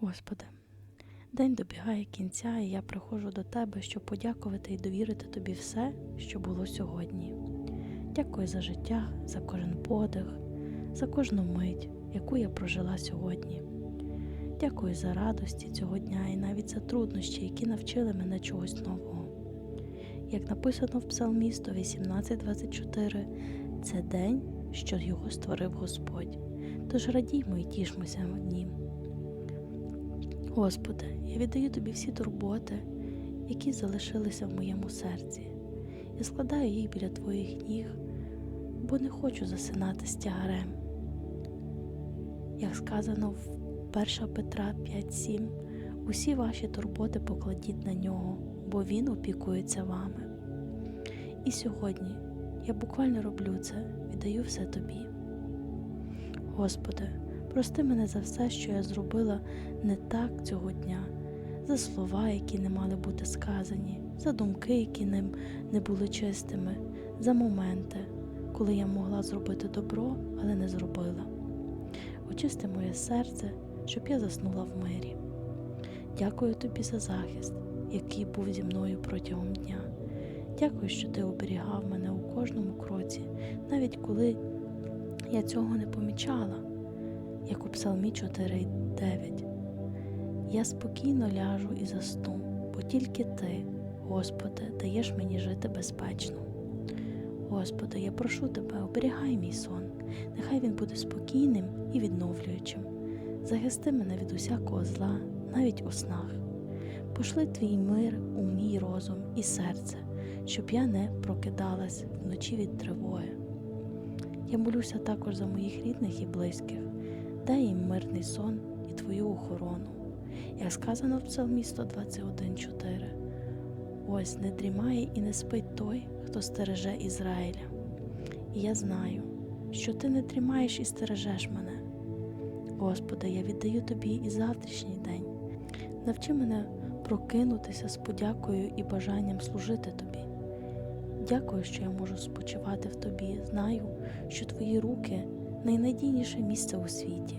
Господи, день добігає кінця, і я приходжу до Тебе, щоб подякувати і довірити Тобі все, що було сьогодні. Дякую за життя, за кожен подих, за кожну мить, яку я прожила сьогодні. Дякую за радості цього дня і навіть за труднощі, які навчили мене чогось нового. Як написано в Псалмі 118.24, це день, що його створив Господь. Тож радіймо і тішмося в нім. Господи, я віддаю Тобі всі турботи, які залишилися в моєму серці. Я складаю їх біля Твоїх ніг, бо не хочу засинати з тягарем. Як сказано в 1 Петра 5.7, усі ваші турботи покладіть на нього, бо Він опікується вами. І сьогодні я буквально роблю це, віддаю все Тобі. Господи, прости мене за все, що я зробила не так цього дня, за слова, які не мали бути сказані, за думки, які не, не були чистими, за моменти, коли я могла зробити добро, але не зробила. Очисти моє серце, щоб я заснула в мирі. Дякую тобі за захист, який був зі мною протягом дня. Дякую, що ти оберігав мене у кожному кроці, навіть коли я цього не помічала, як у Псалмі 4.9. Я спокійно ляжу і засну, бо тільки ти, Господи, даєш мені жити безпечно. Господи, я прошу тебе, оберігай мій сон, нехай він буде спокійним і відновлюючим. Захисти мене від усякого зла, навіть у снах. Пошли твій мир у мій розум і серце, щоб я не прокидалась вночі від тривоги. Я молюся також за моїх рідних і близьких, дай їм мирний сон і твою охорону. Як сказано в Псалмі 121.4 Ось не дрімає і не спить той, хто стереже Ізраїля. І я знаю, що ти не дрімаєш і стережеш мене. Господи, я віддаю тобі і завтрашній день. Навчи мене прокинутися з подякою і бажанням служити тобі. Дякую, що я можу спочивати в тобі. Знаю, що твої руки найнадійніше місце у світі